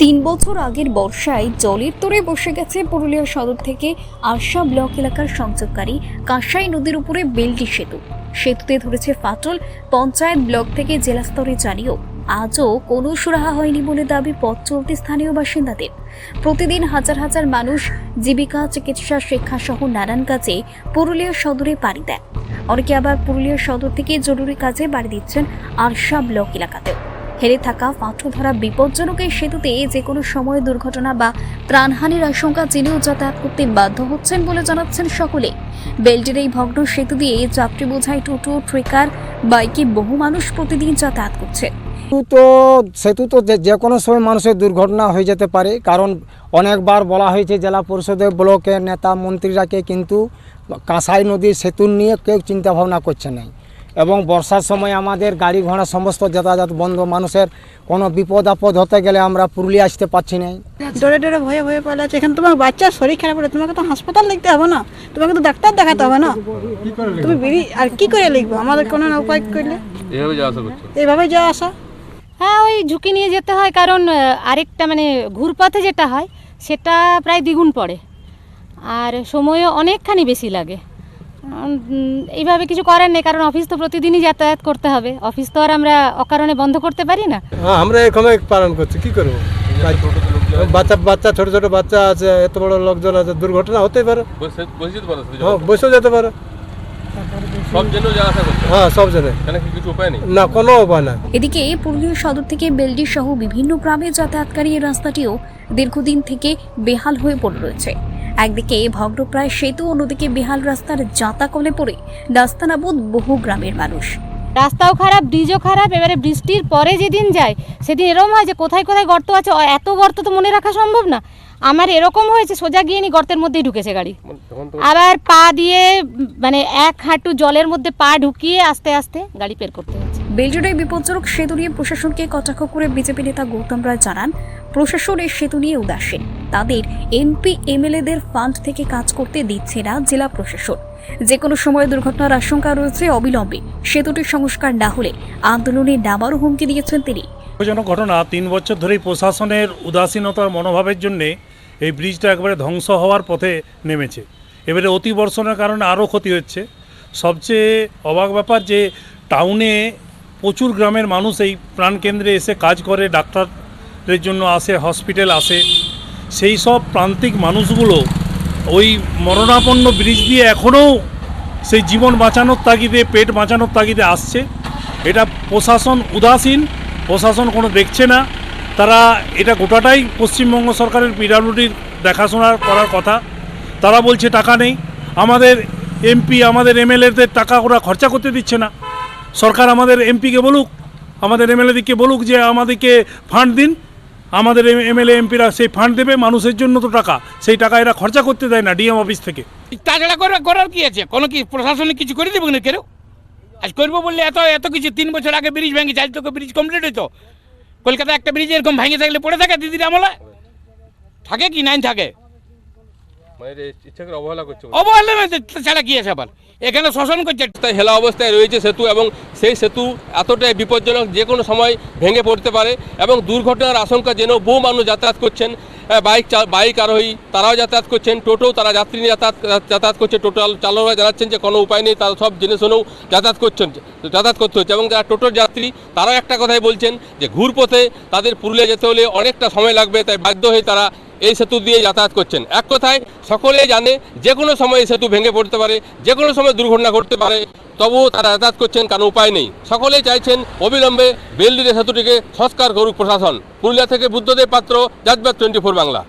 তিন বছর আগের বর্ষায় জলের তোরে বসে গেছে পুরুলিয়া সদর থেকে আরশা ব্লক এলাকার সংযোগকারী কাঁসাই নদীর উপরে বেলটি সেতু। সেতুতে ধরেছে ফাটল, পঞ্চায়েত ব্লক থেকে জেলা স্তরে জানিয়েও আজও কোনো সুরাহা হয়নি বলে দাবি পথ চলতি স্থানীয় বাসিন্দাদের। প্রতিদিন হাজার হাজার মানুষ জীবিকা, চিকিৎসা শিক্ষা সহ নানান কাজে পুরুলিয়া সদরে পাড়ি দেয়। অনেকে আবার পুরুলিয়া সদর থেকে জরুরি কাজে বাড়ি দিচ্ছেন আরশা ব্লক এলাকাতেও। হেরে থাকা পাথর ধরা বিপজ্জনক এই সেতুতে যে কোনো সময় দুর্ঘটনা বা প্রাণহানির আশঙ্কা জেনেও যাতায়াত করতে বাধ্য হচ্ছেন বলে জানাচ্ছেন সকলে। বেল্টের এই ভগ্ন সেতু দিয়ে যাত্রী বোঝাই টোটো, ট্রেকার, বাইকে বহু মানুষ প্রতিদিন যাতায়াত করছে। তো, সেতু তো যে- কোনো সময় মানুষের দুর্ঘটনা হয়ে যেতে পারে, কারণ অনেকবার বলা হয়েছে জেলা পরিষদের ব্লকের নেতা মন্ত্রীরাকে কিন্তু কাঁসাই নদীর সেতু নিয়ে কেউ চিন্তাভাবনা করছে না এবং বর্ষার সময় আমাদের গাড়ি ঘোড়া সমস্ত যাতায়াত বন্ধ। মানুষের কোনো বিপদ আপদ হতে গেলে আমরা পুরুলিয়া আসতে পারছি না। ডরে ডরে ভয়ে ভয়ে পালাচ্ছে এখানে তোমার বাচ্চার শরীর খারাপ হলে তোমাকে তো হাসপাতাল লিখতে হবে না। তোমাকে তো ডাক্তার দেখাতে হবে না। তুমি বেরিয়ে আর কি করে লিখব? আমাদের কোনো না উপায় করলে। এভাবে যাওয়া আসা করছ? এইভাবে যাওয়া আসা। হ্যাঁ ওই ঝুঁকি নিয়ে যেতে হয় কারণ আরেকটা মানে ঘুরপথে যেটা হয় সেটা প্রায় দ্বিগুণ পড়ে। আর সময়ও অনেকখানি বেশি লাগে। এইভাবে কিছু করার নেই কারণ অফিস তো প্রতিদিনই যাতায়াত করতে হবে। অফিস তো আর আমরা অকারণে বন্ধ করতে পারি না। হ্যাঁ আমরা এখানে পালন করছি কি করব? বাচ্চা বাচ্চা ছোট ছোট বাচ্চা আছে এত বড় লোকজন আছে দুর্ঘটনা হতেই পারে। বসে বসে যেতে পারো হ্যাঁ বসেও যেতে পারে। সব জন্য যাওয়া আসা করছ? হ্যাঁ সব জনে এখানে কি কিছু উপায় নেই? না কোনো উপায় এদিকে পুরুলিয়া সদর থেকে বেলডি সহ বিভিন্ন গ্রামে যাতায়াতকারী এই রাস্তাটিও দীর্ঘদিন থেকে বেহাল হয়ে পড়ে রয়েছে। একদিকে ভগ্নপ্রায় সেতু অন্যদিকে বেহাল রাস্তার জাঁতাকলে পড়ে নাস্তানাবোধ বহু গ্রামের মানুষ। রাস্তাও খারাপ ব্রিজও খারাপ এবারে বৃষ্টির পরে যেদিন যায় সেদিন এরকম হয় যে কোথায় কোথায় গর্ত আছে এত গর্ত তো মনে রাখা সম্ভব না। আমার এরকম হয়েছে সোজা গিয়ে নি গর্তের মধ্যেই ঢুকেছে গাড়ি। আবার পা দিয়ে মানে এক হাঁটু জলের মধ্যে পা ঢুকিয়ে আস্তে আস্তে গাড়ি বের করতে হচ্ছে। বেলজোড়ায় বিপজ্জনক সেতু নিয়ে প্রশাসনকে কটাক্ষ করে বিজেপি নেতা গৌতম রায় জানান প্রশাসন এই সেতু নিয়ে উদাসীন। তাদের এমপি এমএলএদের ফান্ড থেকে কাজ করতে দিচ্ছে না জেলা প্রশাসন। যে কোনো সময় দুর্ঘটনার আশঙ্কা রয়েছে অবিলম্বে। সেতুটির সংস্কার না হলে আন্দোলনে নামারও হুমকি দিয়েছেন তিনি। দুঃখজনক ঘটনা, তিন বছর ধরেই প্রশাসনের উদাসীনতার মনোভাবের জন্যে এই ব্রিজটা একবারে ধ্বংস হওয়ার পথে নেমেছে। এবারে অতি বর্ষণের কারণে আরও ক্ষতি হচ্ছে। সবচেয়ে অবাক ব্যাপার যে টাউনে প্রচুর গ্রামের মানুষ এই প্রাণকেন্দ্রে এসে কাজ করে ডাক্তারের জন্য আসে, হসপিটাল আসে। সেই সব প্রান্তিক মানুষগুলো ওই মরণাপন্ন ব্রিজ দিয়ে এখনও সেই জীবন বাঁচানোর তাগিদে, পেট বাঁচানোর তাগিদে আসছে। এটা প্রশাসন উদাসীন, প্রশাসন কোনো দেখছে না। তারা এটা গোটাটাই পশ্চিমবঙ্গ সরকারের পিডাব্লিউডির দেখাশোনা করার কথা। তারা বলছে টাকা নেই। আমাদের এমপি আমাদের এমএলএদের টাকা ওরা খরচা করতে দিচ্ছে না। সরকার আমাদের এমপিকে বলুক, আমাদের এমএলএদিকে বলুক যে আমাদেরকে ফান্ড দিন। আমাদের এমএলএ এমপিরা সেই ফান্ড দেবে মানুষের জন্য তো টাকা সেই টাকা এরা খরচা করতে দেয় না ডিএম অফিস থেকে তাছাড়া করার করার কি আছে কোনো কি প্রশাসনিক কিছু করে দেবো না কেউ আজ করব বললে এত এত কিছু তিন বছর আগে ব্রিজ ভেঙেছে আজ তোকে ব্রিজ কমপ্লিট হতো কলকাতা একটা ব্রিজ এরকম ভেঙে থাকলে পড়ে থাকে দিদির আমলে থাকে কি নাই থাকে মানে এটা ইচ্ছা করে অবহেলা করছ অবহেলা ছাড়া কি আছে আবার এখানে শোষণ করছে। তাই হেলা অবস্থায় রয়েছে সেতু এবং সেই সেতু এতটাই বিপজ্জনক যে কোনো সময় ভেঙে পড়তে পারে এবং দুর্ঘটনার আশঙ্কা জেনেও বহু মানুষ যাতায়াত করছেন। বাইক বাইক আরোহী তারাও যাতায়াত করছেন, টোটো, তারা যাত্রী নিয়ে যাতায়াত যাতায়াত করছে, টোটাল চালকরা জানাচ্ছেন যে কোনো উপায় নেই, তারা সব জেনে শুনেও যাতায়াত করছেন, যাতায়াত করতে হচ্ছে এবং যারা টোটোর যাত্রী, তারাও একটা কথাই বলছেন যে ঘুরপথে তাদের পুরুলিয়া যেতে হলে অনেকটা সময় লাগবে, তাই বাধ্য হয়ে তারা এই সেতু দিয়ে যাতায়াত করছেন। এক কথায় সকলেই জানে যে কোনো সময় এই সেতু ভেঙে পড়তে পারে যে কোনো সময় দুর্ঘটনা ঘটতে পারে, তবুও তারা যাতায়াত করছেন, কারণ উপায় নেই। সকলেই চাইছেন অবিলম্বে বেলডিরে সেতুটিকে সংস্কার করুক প্রশাসন। পুরুলিয়া থেকে বুদ্ধদেব পাত্র জাজবাদ টোয়েন্টি ফোর বাংলা।